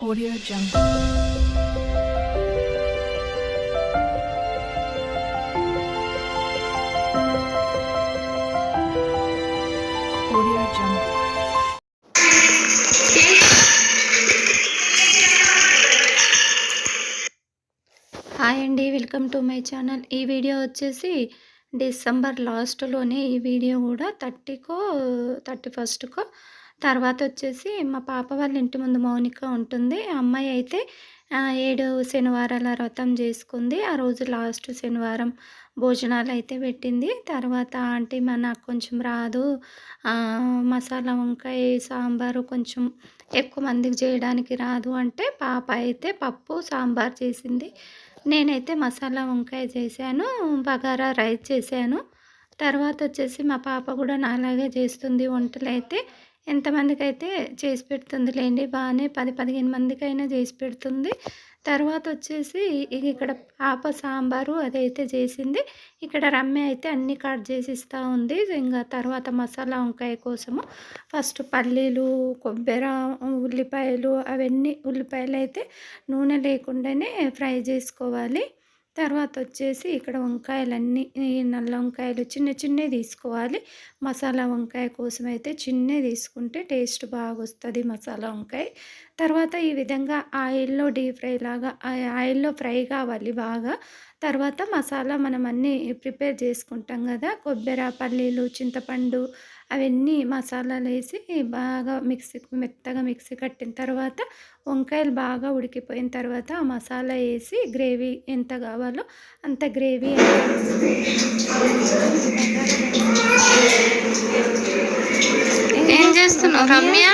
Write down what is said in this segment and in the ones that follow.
Audio Jungle. Hi అండి welcome to my channel ఈ video వచ్చేసి డిసెంబర్ లాస్ట్లోనే ఈ వీడియో కూడా థర్టీకో థర్టీ ఫస్ట్కో తర్వాత వచ్చేసి మా పాప వాళ్ళ ఇంటి ముందు మౌనిక ఉంటుంది. అమ్మాయి అయితే ఏడు శనివారాల వ్రతం చేసుకుంది. ఆ రోజు లాస్ట్ శనివారం భోజనాలు అయితే పెట్టింది. తర్వాత ఆంటీ మా నాకు కొంచెం రాదు. మసాలా వంకాయ సాంబారు కొంచెం ఎక్కువ మందికి చేయడానికి రాదు అంటే పాప అయితే పప్పు సాంబార్ చేసింది. నేనైతే మసాలా వంకాయ చేశాను బగారా రైస్ చేశాను. తర్వాత వచ్చేసి మా పాప కూడా నాలాగే చేస్తుంది వంటలు అయితే ఎంతమందికి అయితే చేసి పెడుతుంది లేండి బాగానే పది పదిహేను మందికైనా చేసి పెడుతుంది. తర్వాత వచ్చేసి ఇక్కడ పాప సాంబారు అదైతే చేసింది. ఇక్కడ రమ్య అయితే అన్ని కట్ చేసి ఇస్తూ ఉంది. ఇంకా తర్వాత మసాలా వంకాయ కోసము ఫస్ట్ పల్లీలు కొబ్బరి ఉల్లిపాయలు అవన్నీ ఉల్లిపాయలు అయితే నూనె లేకుండానే ఫ్రై చేసుకోవాలి. తర్వాత వచ్చేసి ఇక్కడ వంకాయలన్నీ నల్ల వంకాయలు చిన్న చిన్నవి తీసుకోవాలి. మసాలా వంకాయ కోసం అయితే చిన్నవి తీసుకుంటే టేస్ట్ బాగా వస్తుంది మసాలా వంకాయ. తర్వాత ఈ విధంగా ఆయిల్లో డీప్ ఫ్రై లాగా ఆ- ఆయిల్లో ఫ్రై కావాలి బాగా. తర్వాత మసాలా మనం అన్నీ ప్రిపేర్ చేసుకుంటాం కదా. కొబ్బరి పల్లీలు చింతపండు అవన్నీ మసాలాలు వేసి బాగా మిక్సీ మెత్తగా మిక్సీ కట్టిన తర్వాత వంకాయలు బాగా ఉడికిపోయిన తర్వాత ఆ మసాలా వేసి గ్రేవీ ఎంత కావాలో అంత గ్రేవీ ఏం చేస్తున్నావు రమ్య?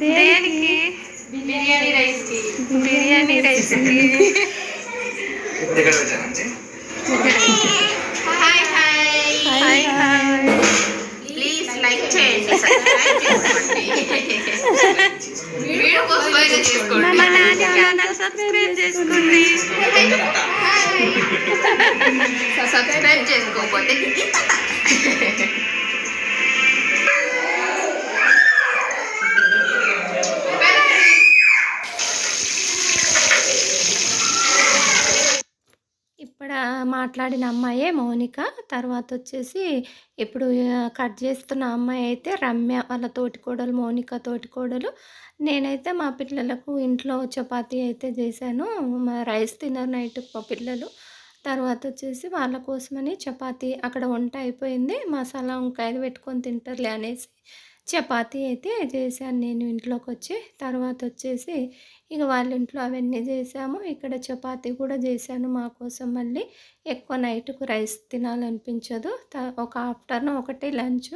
దేనికి? బిర్యానీ రైస్కి. బిర్యానీ రైస్ ఇప్పుడు ఇక్కడ వచ్చానండి hi hi. Hi hi. Please like చేయండి సబ్స్క్రైబ్ చేసుకోండి. వీడియో కోసం చేసుకోండి. మా నాన్న ఛానల్ సబ్స్క్రైబ్ చేసుకోండి. సబ్స్క్రైబ్ చేసుకోకపోతే అక్కడ మాట్లాడిన అమ్మాయే మౌనిక. తర్వాత వచ్చేసి ఇప్పుడు కట్ చేస్తున్న అమ్మాయి అయితే రమ్య. వాళ్ళ తోటికోడలు మౌనిక తోటికోడలు నేనైతే మా పిల్లలకు ఇంట్లో చపాతీ అయితే చేశాను. మా రైస్ తినరు నైట్ మా పిల్లలు. తర్వాత వచ్చేసి వాళ్ళ కోసమని చపాతీ అక్కడ వంట అయిపోయింది. మసాలా వంకాయలు పెట్టుకొని తింటారులే అనేసి చపాతీ అయితే చేశాను నేను ఇంట్లోకి వచ్చి తర్వాత వచ్చేసి ఇక వాళ్ళ ఇంట్లో అవన్నీ చేసాము ఇక్కడ చపాతీ కూడా చేశాను మా కోసం మళ్ళీ. ఎక్కువ నైట్కు రైస్ తినాలనిపించదు. ఒక ఆఫ్టర్నూన్ ఒకటి లంచ్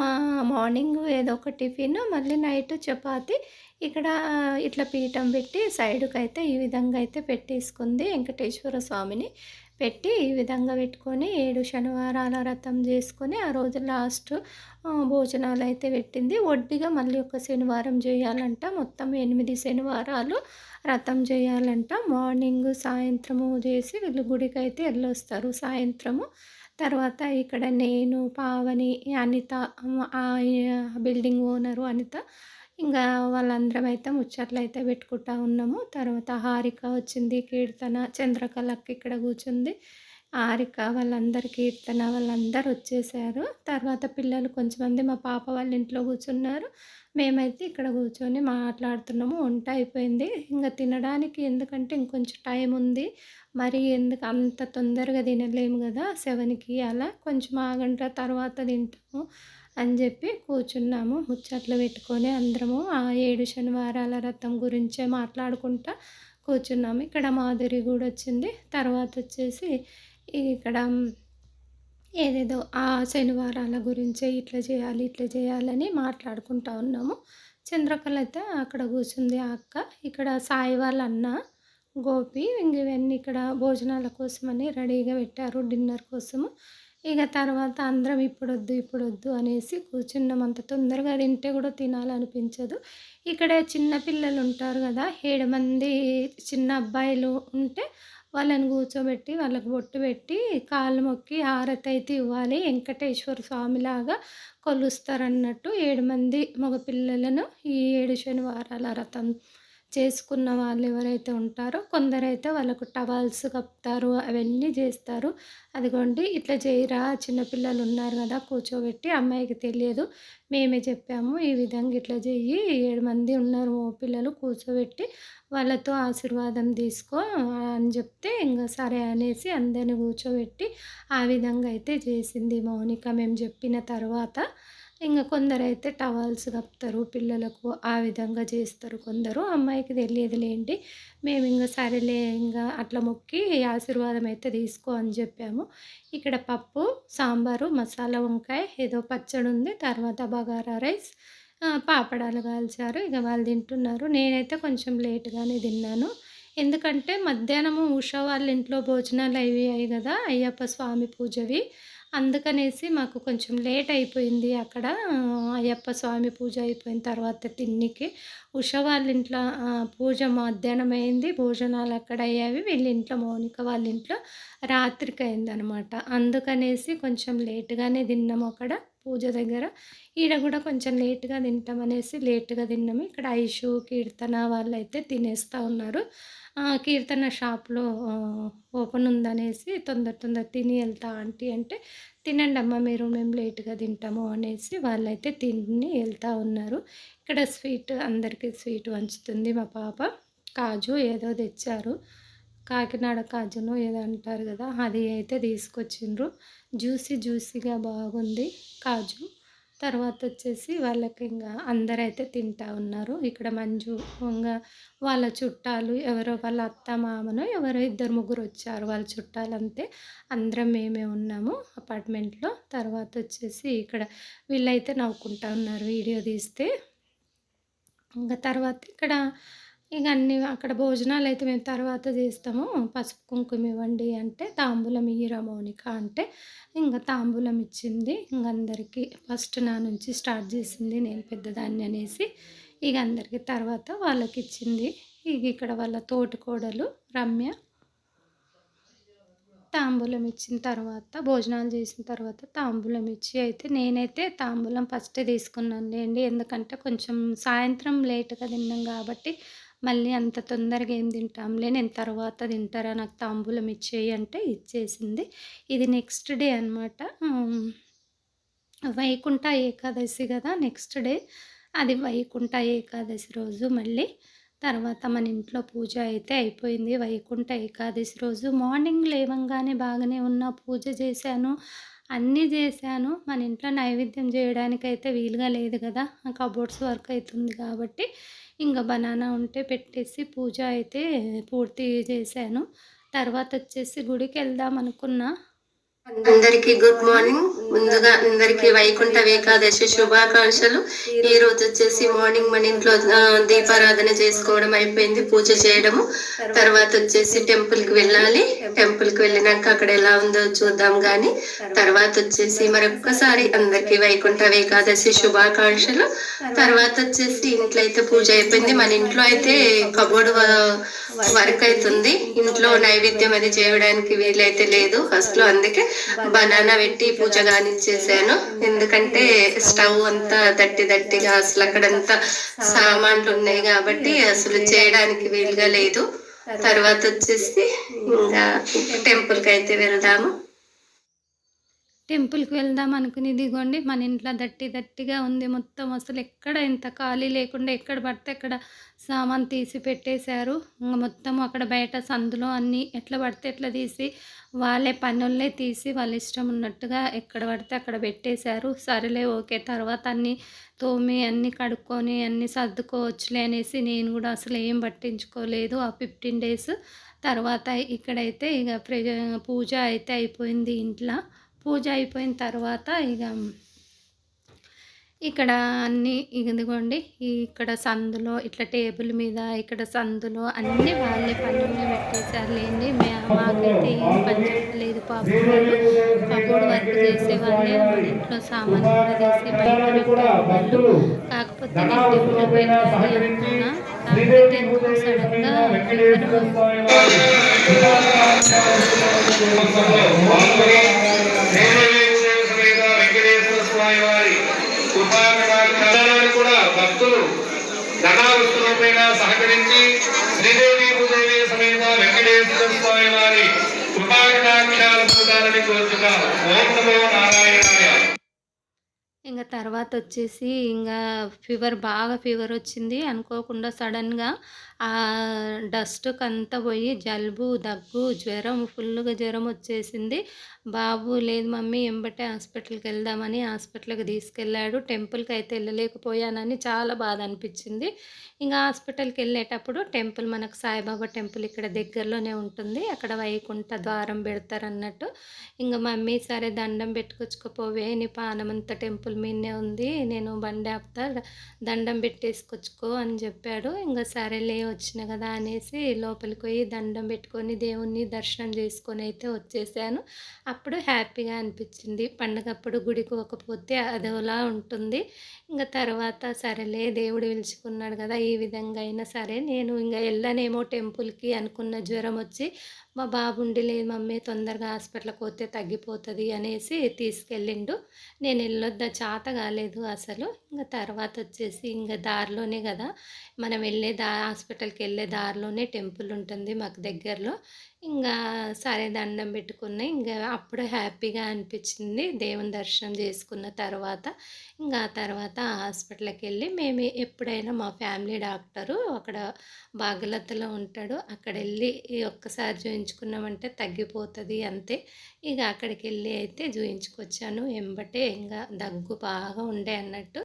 మా మార్నింగ్ ఏదో ఒక టిఫిన్ మళ్ళీ నైట్ చపాతి. ఇక్కడ ఇట్లా పీఠం పెట్టి సైడ్కి అయితే ఈ విధంగా అయితే పెట్టేసుకుంది వెంకటేశ్వర స్వామిని. పెట్టి ఈ విధంగా పెట్టుకొని ఏడు శనివారాల వ్రతం చేసుకొని ఆ రోజు లాస్ట్ భోజనాలు అయితే పెట్టింది వడ్డీగా మళ్ళీ ఒక శనివారం చేయాలంట మొత్తం ఎనిమిది శనివారాలు వ్రతం చేయాలంట మార్నింగ్ సాయంత్రము చేసి వీళ్ళు గుడికి అయితే వెళ్ళొస్తారు సాయంత్రము తర్వాత ఇక్కడ నేను పావని అనిత ఆ బిల్డింగ్ ఓనరు అనిత ఇంకా వాళ్ళందరం అయితే ముచ్చట్లు అయితే పెట్టుకుంటా ఉన్నాము. తర్వాత హారిక వచ్చింది కీర్తన చంద్రకళకి ఇక్కడ కూర్చుంది. హారిక వాళ్ళందరు కీర్తన వాళ్ళందరూ వచ్చేసారు. తర్వాత పిల్లలు కొంచెమంది మా పాప వాళ్ళ ఇంట్లో కూర్చున్నారు. మేమైతే ఇక్కడ కూర్చొని మాట్లాడుతున్నాము. వంట అయిపోయింది. ఇంకా తినడానికి ఎందుకంటే ఇంకొంచెం టైం ఉంది. మరి ఎందుకు అంత తొందరగా తినలేము కదా సెవెన్కి అలా కొంచెం ఆగంట తర్వాత తింటాము. అని చెప్పి కూర్చున్నాము. ముచ్చట్లు పెట్టుకొని అందరము ఆ ఏడు శనివారాల రథం గురించే మాట్లాడుకుంటా కూర్చున్నాము. ఇక్కడ మాధురి కూడా వచ్చింది. తర్వాత వచ్చేసి ఇక్కడ ఏదేదో ఆ శనివారాల గురించే ఇట్లా చేయాలి ఇట్లా చేయాలని మాట్లాడుకుంటా ఉన్నాము. చంద్రకళ అయితే అక్కడ కూర్చుంది ఆ అక్క. ఇక్కడ సాయి వాళ్ళ అన్న గోపి ఇంక ఇవన్నీ ఇక్కడ భోజనాల కోసమని రెడీగా పెట్టారు డిన్నర్ కోసము. ఇక తర్వాత అందరం ఇప్పుడు వద్దు ఇప్పుడు వద్దు అనేసి కూర్చున్నాం అంత తొందరగా తింటే కూడా తినాలనిపించదు. ఇక్కడ చిన్నపిల్లలు ఉంటారు కదా ఏడు మంది చిన్న అబ్బాయిలు ఉంటే వాళ్ళని కూర్చోబెట్టి వాళ్ళకు బొట్టు పెట్టి కాళ్ళు మొక్కి హారతి అయితే ఇవ్వాలి. వెంకటేశ్వర స్వామిలాగా కొలుస్తారన్నట్టు ఏడు మంది మగపిల్లలను ఈ ఏడు శనివారాల రథం చేసుకున్న వాళ్ళు ఎవరైతే ఉంటారో కొందరైతే వాళ్ళకు టవల్స్ కప్తారు అవన్నీ చేస్తారు. అదిగోండి ఇట్లా చేయరా? చిన్నపిల్లలు ఉన్నారు కదా కూర్చోబెట్టి అమ్మాయికి తెలియదు. మేమే చెప్పాము ఈ విధంగా ఇట్లా చెయ్యి. ఏడు మంది ఉన్నారు ఓ పిల్లలు కూర్చోబెట్టి వాళ్ళతో ఆశీర్వాదం తీసుకో అని చెప్తే ఇంకా సరే అనేసి అందరిని కూర్చోబెట్టి ఆ విధంగా అయితే చేసింది మౌనిక. మేము చెప్పిన తర్వాత ఇంకా కొందరు అయితే టవల్స్ కప్తారు పిల్లలకు ఆ విధంగా చేస్తారు కొందరు. అమ్మాయికి తెలియదులేండి. మేము ఇంకా సరేలే ఇంకా అట్లా మొక్కి ఆశీర్వాదం అయితే తీసుకో అని చెప్పాము. ఇక్కడ పప్పు సాంబారు మసాలా వంకాయ ఏదో పచ్చడి ఉంది. తర్వాత బగారా రైస్ పాపడాలు కాల్చారు. ఇక వాళ్ళు తింటున్నారు. నేనైతే కొంచెం లేట్గానే తిన్నాను. ఎందుకంటే మధ్యాహ్నము ఉషా వాళ్ళ ఇంట్లో భోజనాలు అయ్యాయి కదా అయ్యప్ప స్వామి పూజవి. అందుకనేసి మాకు కొంచెం లేట్ అయిపోయింది అక్కడ. అయ్యప్ప స్వామి పూజ అయిపోయిన తర్వాత తిన్నికి ఉష వాళ్ళ ఇంట్లో పూజ మధ్యాహ్నం అయింది. భోజనాలు అక్కడ అయ్యావి. వీళ్ళ ఇంట్లో మౌనిక వాళ్ళ ఇంట్లో రాత్రికి అయిందనమాట. అందుకనేసి కొంచెం లేట్గానే తిన్నాము అక్కడ. పూజ దగ్గర. ఈడ కూడా కొంచెం లేట్గా తింటాం అనేసి లేట్గా తిన్నాము. ఇక్కడ ఐషు కీర్తన వాళ్ళు అయితే తినేస్తూ ఉన్నారు. కీర్తన షాప్లో ఓపెన్ ఉందనేసి తొందర తొందర తిని వెళ్తా ఆంటీ అంటే తినండి అమ్మ మీరు మేము లేట్గా తింటాము అనేసి వాళ్ళైతే తిని వెళ్తూ ఉన్నారు. ఇక్కడ స్వీట్ అందరికీ స్వీట్ వంచుతుంది మా పాప. కాజు ఏదో తెచ్చారు. కాకినాడ కాజును ఏదో అంటారు కదా అది అయితే తీసుకొచ్చిండ్రు. జ్యూసీ జ్యూసీగా బాగుంది కాజు. తర్వాత వచ్చేసి వాళ్ళకి ఇంకా అందరైతే తింటా ఉన్నారు. ఇక్కడ మంజు ఇంకా వాళ్ళ చుట్టాలు ఎవరో వాళ్ళ అత్త మామను ఎవరో ఇద్దరు ముగ్గురు వచ్చారు వాళ్ళ చుట్టాలు అంతే. అందరం మేమే ఉన్నాము అపార్ట్మెంట్లో. తర్వాత వచ్చేసి ఇక్కడ వీళ్ళైతే నవ్వుకుంటా ఉన్నారు వీడియో తీస్తే. ఇంకా తర్వాత ఇక్కడ ఇక అన్ని అక్కడ భోజనాలు అయితే మేము తర్వాత చేస్తాము. పసుపు కుంకుమ ఇవ్వండి అంటే తాంబూలం ఇయ్యరా మౌనిక అంటే ఇంకా తాంబూలం ఇచ్చింది. ఇంక అందరికీ ఫస్ట్ నా నుంచి స్టార్ట్ చేసింది నేను పెద్దదాన్ని అనేసి ఇక అందరికీ తర్వాత వాళ్ళకి ఇచ్చింది. ఇక ఇక్కడ వాళ్ళ తోటికోడలు రమ్య తాంబూలం ఇచ్చిన తర్వాత భోజనాలు చేసిన తర్వాత తాంబూలం ఇచ్చి అయితే నేనైతే తాంబూలం ఫస్ట్ తీసుకున్నాను లేండి ఎందుకంటే కొంచెం సాయంత్రం లేట్గా తిన్నాం కాబట్టి మళ్ళీ అంత తొందరగా ఏం తింటాంలే నేను తర్వాత తింటారా నాకు తాంబూలం ఇచ్చేయి అంటే ఇచ్చేసింది. ఇది నెక్స్ట్ డే అనమాట వైకుంఠ ఏకాదశి కదా నెక్స్ట్ డే. అది వైకుంఠ ఏకాదశి రోజు మళ్ళీ తర్వాత మన ఇంట్లో పూజ అయితే అయిపోయింది. వైకుంఠ ఏకాదశి రోజు మార్నింగ్ లేవంగానే బాగానే ఉన్న పూజ చేశాను. అన్నీ చేశాను. మన ఇంట్లో నైవేద్యం చేయడానికి అయితే వీలుగా లేదు కదా. కబోర్డ్స్ వర్క్ అవుతుంది కాబట్టి ఇంకా బనానా ఉంటే పెట్టేసి పూజ అయితే పూర్తి చేశాను. తర్వాత వచ్చేసి గుడికి వెళ్దాం అనుకున్నా. అందరికి గుడ్ మార్నింగ్ ముందుగా అందరికి వైకుంఠ ఏకాదశి శుభాకాంక్షలు. ఈ రోజు వచ్చేసి మార్నింగ్ మన ఇంట్లో దీపారాధన చేసుకోవడం అయిపోయింది పూజ చేయడము. తర్వాత వచ్చేసి టెంపుల్కి వెళ్ళాలి. టెంపుల్కి వెళ్ళినాక అక్కడ ఎలా ఉందో చూద్దాం గాని. తర్వాత వచ్చేసి మరొక్కసారి అందరికి వైకుంఠ ఏకాదశి శుభాకాంక్షలు. తర్వాత వచ్చేసి ఇంట్లో అయితే పూజ అయిపోయింది. మన ఇంట్లో అయితే కబోర్డ్ వర్క్ అవుతుంది ఇంట్లో నైవేద్యం అది చేయడానికి వీలైతే లేదు. ఫస్ట్లో అందుకే బనానా పెట్టి పూజ కానిచ్చేసాను ఎందుకంటే స్టవ్ అంతా దట్టి దట్టిగా అసలు అక్కడంతా సామాన్లు ఉన్నాయి కాబట్టి అసలు చేయడానికి వీలుగా లేదు. తర్వాత వచ్చేసి ఇంకా టెంపుల్కి అయితే వెళ్దాము. టెంపుల్కి వెళ్దాం అనుకుని ఇదిగోండి మన ఇంట్లో దట్టి దట్టిగా ఉంది మొత్తం. అసలు ఎక్కడ ఇంత ఖాళీ లేకుండా ఎక్కడ పడితే అక్కడ సామాన్ తీసి పెట్టేశారు. ఇంకా మొత్తం అక్కడ బయట సందులో అన్నీ ఎట్లా పడితే ఎట్లా తీసి వాళ్ళే పనులే తీసి వాళ్ళ ఇష్టం ఉన్నట్టుగా ఎక్కడ పడితే అక్కడ పెట్టేశారు. సరేలే ఓకే. తర్వాత అన్నీ తోమి అన్నీ కడుక్కొని అన్నీ సర్దుకోవచ్చులే అనేసి నేను కూడా అసలు ఏం పట్టించుకోలేదు ఆ ఫిఫ్టీన్ డేస్. తర్వాత ఇక్కడైతే ఇక ప్రజ పూజ అయితే అయిపోయింది ఇంట్లో. పూజ అయిపోయిన తర్వాత ఇక ఇక్కడ అన్నీ ఇదిగోండి ఇక్కడ సందులో ఇట్లా టేబుల్ మీద ఇక్కడ సందులో అన్నీ వాళ్ళే పనులు పెట్టేశారు లేండి. మాకైతే ఏం పని చెప్పలేదు. పాపం వాళ్ళు వర్క్ చేసే వాళ్ళే మన ఇంట్లో సామాన్ కూడా తీసి బయట పెట్టేవాళ్ళు కాకపోతే నేను టెంపుల్కి పెట్టాలి అనుకున్నా కాకపోతే ఎందుకు సడన్గా ఎవరు వెంకటేశ్వర స్వామి వారి కృపాకటాక్షాలను కూడా భక్తులు ధనావస్తులపైన సహకరించి శ్రీదేవి భూదేవి సమేత వెంకటేశ్వర స్వామి వారి కృపాకటాక్షాలు పొందాలని కోరుతున్నాం ఓం నమో నారాయణాయ. ఇంకా తర్వాత వచ్చేసి ఇంకా ఫీవర్ బాగా ఫీవర్ వచ్చింది అనుకోకుండా సడన్గా ఆ డస్ట్కి అంతా పోయి జలుబు దగ్గు జ్వరం ఫుల్గా జ్వరం వచ్చేసింది బాబు లేదు మమ్మీ ఎంబటే హాస్పిటల్కి వెళ్దామని హాస్పిటల్కి తీసుకెళ్ళాడు. టెంపుల్కి అయితే వెళ్ళలేకపోయానని చాలా బాధ అనిపించింది ఇంకా హాస్పిటల్కి వెళ్ళేటప్పుడు టెంపుల్ మనకు సాయిబాబా టెంపుల్ ఇక్కడ దగ్గరలోనే ఉంటుంది. అక్కడ వైకుంఠ ద్వారం పెడతారు అన్నట్టు ఇంకా మమ్మీ సరే దండం పెట్టుకొచ్చుకోపోవే నీ పానమంత టెంపుల్ మీదనే ఉంది నేను బండి ఆపుతా దండం పెట్టేసుకొచ్చుకో అని చెప్పాడు. ఇంకా సరేలే వచ్చిన కదా అనేసి లోపలికి పోయి దండం పెట్టుకొని దేవుణ్ణి దర్శనం చేసుకొని అయితే వచ్చేసాను. అప్పుడు హ్యాపీగా అనిపించింది. పండగప్పుడు గుడికి పోకపోతే అదోలా ఉంటుంది. ఇంకా తర్వాత సరేలే దేవుడు పిలుచుకున్నాడు కదా ఈ విధంగా అయినా సరే నేను ఇంకా వెళ్ళనేమో టెంపుల్కి అనుకున్న జ్వరం వచ్చి మా బాబు లేదు మమ్మీ తొందరగా హాస్పిటల్కి పోతే తగ్గిపోతుంది అనేసి తీసుకెళ్ళిండు. నేను వెళ్ళొద్దా? చాత కాలేదు అసలు. ఇంకా తర్వాత వచ్చేసి ఇంకా దారిలోనే కదా మనం వెళ్ళే దా హాస్పిటల్కి వెళ్ళే దారిలోనే టెంపుల్ ఉంటుంది మాకు దగ్గరలో. ఇంకా సరే దండం పెట్టుకున్న ఇంకా అప్పుడు హ్యాపీగా అనిపించింది. దేవుని దర్శనం చేసుకున్న తర్వాత ఇంకా ఆ తర్వాత హాస్పిటల్కి వెళ్ళి మేము ఎప్పుడైనా మా ఫ్యామిలీ డాక్టరు అక్కడ బాగలతలో ఉంటాడు. అక్కడ వెళ్ళి ఒక్కసారి చూయించుకున్నామంటే తగ్గిపోతుంది అంతే. ఇక అక్కడికి వెళ్ళి అయితే చూయించుకొచ్చాను ఎంబటే ఇంకా దగ్గు బాగా ఉండే అన్నట్టు